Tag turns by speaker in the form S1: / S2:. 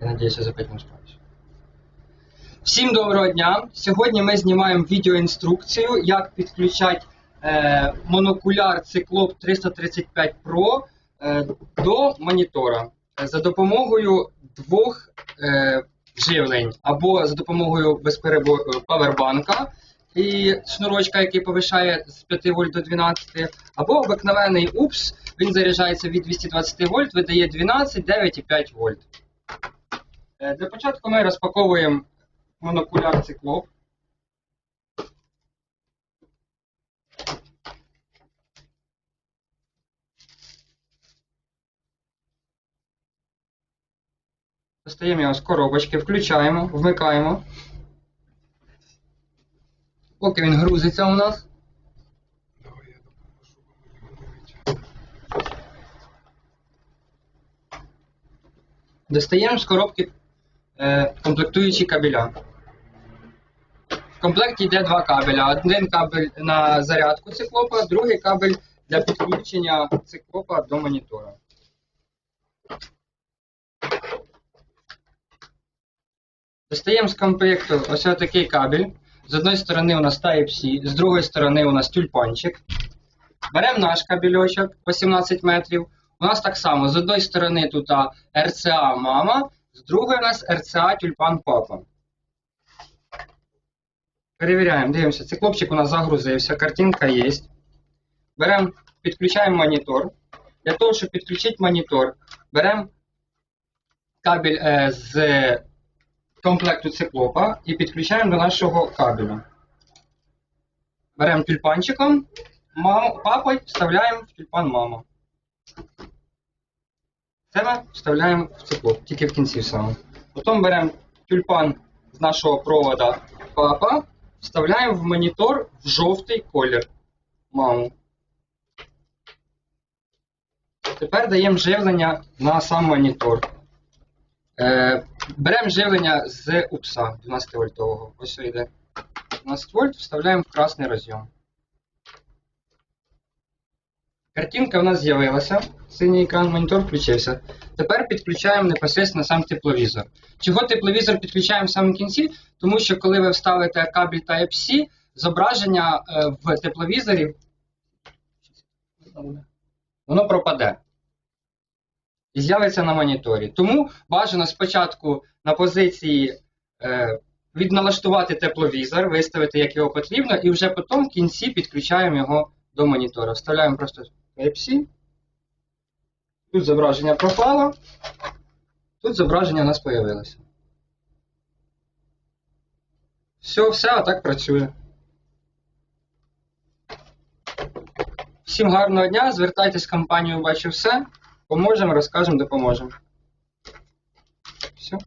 S1: Я надіюся, за 5 не справлюсь. Всім доброго дня! Сьогодні ми знімаємо відеоінструкцію, як підключати е, монокуляр Циклоп 335 Pro е, до монітора е, за допомогою двох е, живлень або за допомогою безперебою павербанка і шнурочка, який повишає з 5 вольт до 12, або обикновений УПС, він заряджається від 220 вольт, видає 12, 9 і 5 вольт. Е, Для початку ми розпаковуємо монокуляр циклоп. Достаємо його з коробочки, включаємо, вмикаємо. Поки він грузиться у нас. Достаємо з коробки комплектуючі кабеля. В комплекті йде два кабеля. Один кабель на зарядку циклопа, другий кабель для підключення циклопа до монітора. Достаємо з комплекту ось такий кабель. З одної сторони у нас Type-C, з другої сторони у нас тюльпанчик. Беремо наш кабельочок по 17 метрів. У нас так само з одної сторони тут RCA мама, з другої у нас RCA тюльпан папа. Перевіряємо, дивимося, циклопчик у нас загрузився, картинка є. Беремо, підключаємо монітор. Для того, щоб підключити монітор, беремо кабель е, з комплекту циклопа і підключаємо до нашого кабелю. Беремо тюльпанчиком, маму, папою вставляємо в тюльпан мама. Це вставляємо в циклоп, тільки в кінці саме. Потім беремо тюльпан з нашого провода папа, вставляємо в монітор в жовтий колір маму. Тепер даємо живлення на сам монітор. Е, беремо живлення з упса 12 вольтового. Ось йде. 12 вольт вставляємо в красний розйом. Картинка у нас з'явилася. Синій екран, монітор включився. Тепер підключаємо непосередньо сам тепловізор. Чого тепловізор підключаємо в самому кінці? Тому що коли ви вставите кабель Type-C, зображення е, в тепловізорі воно пропаде і з'явиться на моніторі. Тому бажано спочатку на позиції е, відналаштувати тепловізор, виставити, як його потрібно, і вже потім в кінці підключаємо його до монітора. Вставляємо просто Type-C. Тут зображення пропало, тут зображення у нас з'явилося. Все, все, а так працює. Всім гарного дня, звертайтесь в компанію Бачу все. Поможемо, розкажемо, допоможемо. Все.